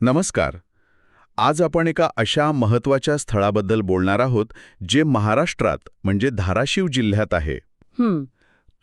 नमस्कार. आज आपण एका अशा महत्त्वाच्या स्थळाबद्दल बोलणार आहोत जे महाराष्ट्रात म्हणजे धाराशिव जिल्ह्यात आहे. हं,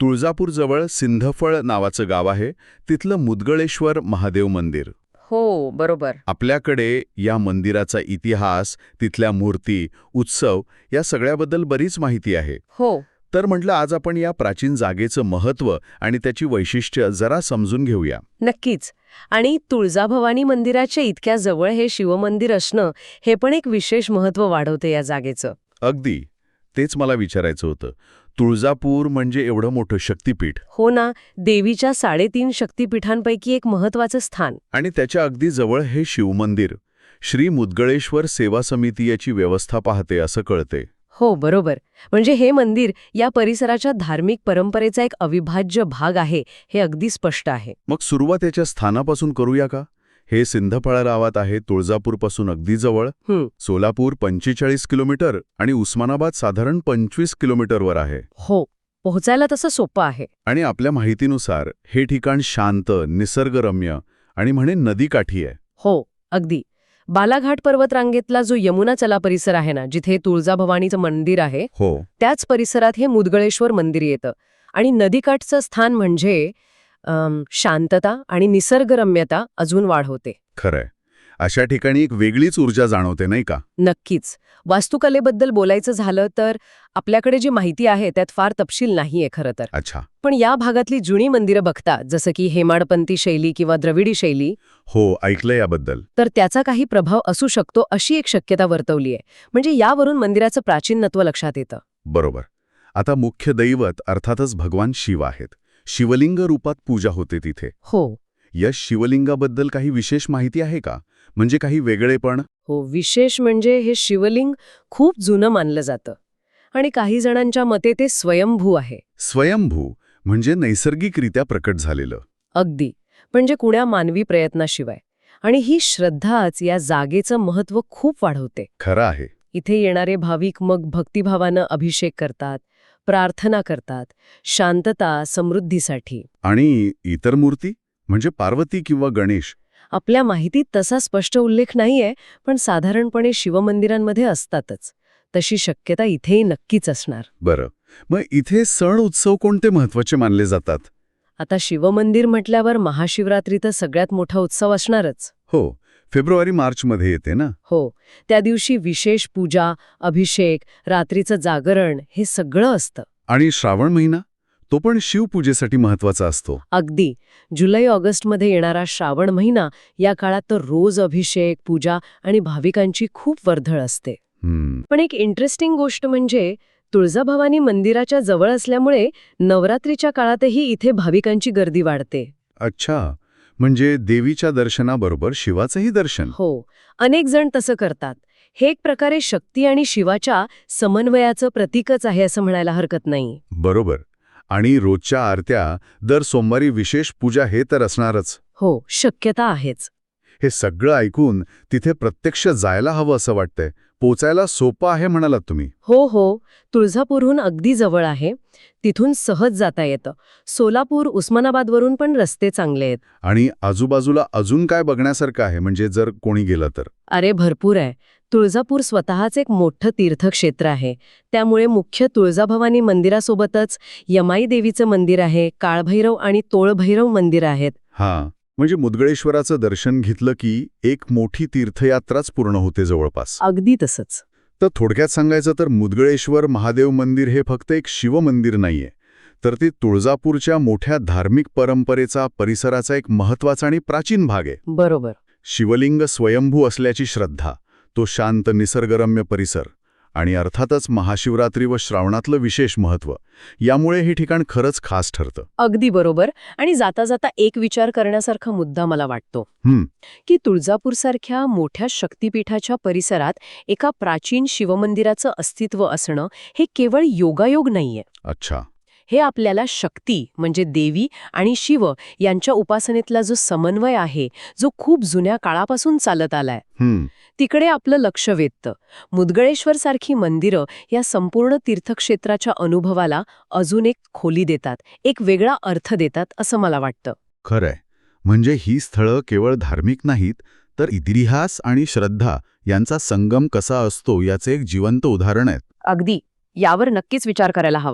तुळजापूरजवळ सिंधफळ नावाचं गाव आहे तिथलं मुदगळेश्वर महादेव मंदिर. हो बरोबर. आपल्याकडे या मंदिराचा इतिहास तिथल्या मूर्ती उत्सव या सगळ्याबद्दल बरीच माहिती आहे. हो. तर म्हटलं आज आपण या प्राचीन जागेचं महत्त्व आणि त्याची वैशिष्ट्य जरा समजून घेऊया. नक्कीच. आणि तुळजाभवानी मंदिराच्या इतक्या जवळ हे शिवमंदिर असणं हे पण एक विशेष महत्त्व वाढवते या जागेचं. अगदी. तेच मला विचारायचं होतं. तुळजापूर म्हणजे एवढं मोठं शक्तिपीठ. हो ना देवीच्या साडेतीन शक्तिपीठांपैकी एक महत्वाचं स्थान. आणि त्याच्या अगदी जवळ हे शिवमंदिर. श्री मुदगळेश्वर सेवा समिती याची व्यवस्था पाहते असं कळते. हो बरोबर. म्हणजे हे मंदिर या परिसराच्या धार्मिक परंपरेचा एक अविभाज्य भाग आहे हे अगदी स्पष्ट आहे. मग सुरुवात याच्या स्थानापासून करूया का? हे सिंधफळा गावात आहे तुळजापूरपासून अगदी जवळ. हं, सोलापूर पंचेचाळीस किलोमीटर आणि उस्मानाबाद साधारण पंचवीस किलोमीटरवर आहे. हो पोहोचायला तसं सोपं आहे. आणि आपल्या माहितीनुसार हे ठिकाण शांत निसर्गरम्य आणि म्हणे नदीकाठी आहे. हो अगदी. बालाघाट पर्वतरांगेतला जो यमुनाचला परिसर आहे ना जिथे तुळजाभवानीचं मंदिर आहे हो. त्याच परिसरात हे मुदगळेश्वर मंदिर येतं. आणि नदीकाठचं स्थान म्हणजे शांतता आणि निसर्गरम्यता अजून वाढवते खरंय. अशा ठिकाणी एक वेगळीच ऊर्जा जाणवते नाही का? नक्कीच. वास्तुकलेबद्दल बोलायचं झालं तर आपल्याकडे जी माहिती आहे त्यात फार तपशील नाहीये खरं तर. अच्छा. पण या भागातली जुनी मंदिरं बघता जसं की हेमाडपंथी शैली किंवा द्रविडी शैली हो ऐकलं याबद्दल. तर त्याचा काही प्रभाव असू शकतो अशी एक शक्यता वर्तवली आहे म्हणजे यावरून मंदिराचं प्राचीनत्व लक्षात येतं. बरोबर. आता मुख्य दैवत अर्थातच भगवान शिव आहेत. शिवलिंग रूपात पूजा होते तिथे. हो. या शिवलिंगाबद्दल काही विशेष माहिती आहे का? म्हणजे काही वेगळेपण हो विशेष म्हणजे हे शिवलिंग खूप जुनं मानलं जातं. आणि काही जणांच्या मते ते स्वयंभू आहे. स्वयंभू म्हणजे नैसर्गिकरित्या प्रकट झालेलं. अगदी. म्हणजे कुण्या मानवी प्रयत्नाशिवाय. आणि ही श्रद्धाच या जागेचं महत्त्व खूप वाढवते. खरं आहे. इथे येणारे भाविक मग भक्तिभावानं अभिषेक करतात प्रार्थना करतात शांतता समृद्धीसाठी. आणि इतर मूर्ती? म्हणजे पार्वती किंवा गणेश? आपल्या माहितीत तसा स्पष्ट उल्लेख नाहीये पण साधारणपणे शिवमंदिरांमध्ये असतातच. तशी शक्यता इथेही नक्कीच असणार. बरं. मग इथे सण उत्सव कोणते महत्त्वाचे मानले जातात? आता शिवमंदिर म्हटल्यावर महाशिवरात्री तर सगळ्यात मोठा उत्सव असणारच. हो. फेब्रुवारी मार्चमध्ये येते ना? हो. त्या दिवशी विशेष पूजा अभिषेक रात्रीचं जागरण हे सगळं असतं. आणि श्रावण महिना? तो पण शिवपूजेसाठी महत्त्वाचा असतो. अगदी. जुलै ऑगस्टमध्ये येणारा श्रावण महिना या काळात तर रोज अभिषेक पूजा आणि भाविकांची खूप वर्धळ असते. पण एक इंटरेस्टिंग गोष्ट म्हणजे तुळजाभवानी मंदिराच्या जवळ असल्यामुळे नवरात्रीच्या काळातही इथे भाविकांची गर्दी वाढते. अच्छा. म्हणजे देवीच्या दर्शनाबरोबर शिवाचंही दर्शन? हो. अनेक जण तसं करतात. हे एक प्रकारे शक्ती आणि शिवाच्या समन्वयाचं प्रतीकच आहे असं म्हणायला हरकत नाही. बरोबर. आणि रोजच्या आरत्या दर सोमवारी विशेष पूजा हे तर असणारच. हो शक्यता आहेच. हे सगळं ऐकून तिथे प्रत्यक्ष जायला हवं असं वाटतंय. पोचायला सोपं आहे म्हणालात तुम्ही. हो हो. तुळजापूरहून अगदी जवळ आहे. तिथून सहज जाता येतं. सोलापूर उस्मानाबादवरून पण रस्ते चांगले आहेत. आणि आजूबाजूला अजून काय बघण्यासारखं आहे? म्हणजे जर कोणी गेलं तर. अरे भरपूर आहे. तुळजापूर स्वतःच एक मोठं तीर्थक्षेत्र आहे. त्यामुळे मुख्य तुळजाभवानी मंदिरासोबतच यमाई देवीचं मंदिर आहे काळभैरव आणि तोळभैरव मंदिर आहेत. हां म्हणजे मुदगळेश्वराचं दर्शन घेतलं की एक मोठी तीर्थयात्राच पूर्ण होते जवळपास. अगदी तसंच. तर थोडक्यात सांगायचं तर मुदगळेश्वर महादेव मंदिर हे फक्त एक शिवमंदिर नाहीये तर ते तुळजापूरच्या मोठ्या धार्मिक परंपरेचा परिसराचा एक महत्त्वाचा आणि प्राचीन भाग आहे. बरोबर. शिवलिंग स्वयंभू असल्याची श्रद्धा. तो शांत निसर्गरम्य परिसर आणि अर्थातच महाशिवरात्री व श्रावणातलं विशेष महत्त्व यामुळे हे ठिकाण खरंच खास ठरतं. अगदी बरोबर आणि जाता जाता एक विचार करण्यासारखा मुद्दा मला वाटतो. की तुळजापूरसारख्या मोठ्या शक्तिपीठाच्या परिसरात एका प्राचीन शिवमंदिराचं अस्तित्व असणं हे केवळ योगायोग नाहीये. अच्छा. हे आपल्याला शक्ती म्हणजे देवी आणि शिव यांच्या उपासनेतला जो समन्वय आहे जो खूप जुन्या काळापासून चालत आलाय. तिकडे आपलं लक्ष वेधतं. मुदगळेश्वर सारखी मंदिरं या संपूर्ण तीर्थक्षेत्राच्या अनुभवाला अजून एक खोली देतात एक वेगळा अर्थ देतात असं मला वाटतं. खरंय. म्हणजे ही स्थळं केवळ धार्मिक नाहीत तर इतिहास आणि श्रद्धा यांचा संगम कसा असतो याचे एक जिवंत उदाहरण आहे अगदी. यावर नक्कीच विचार करायला हवा.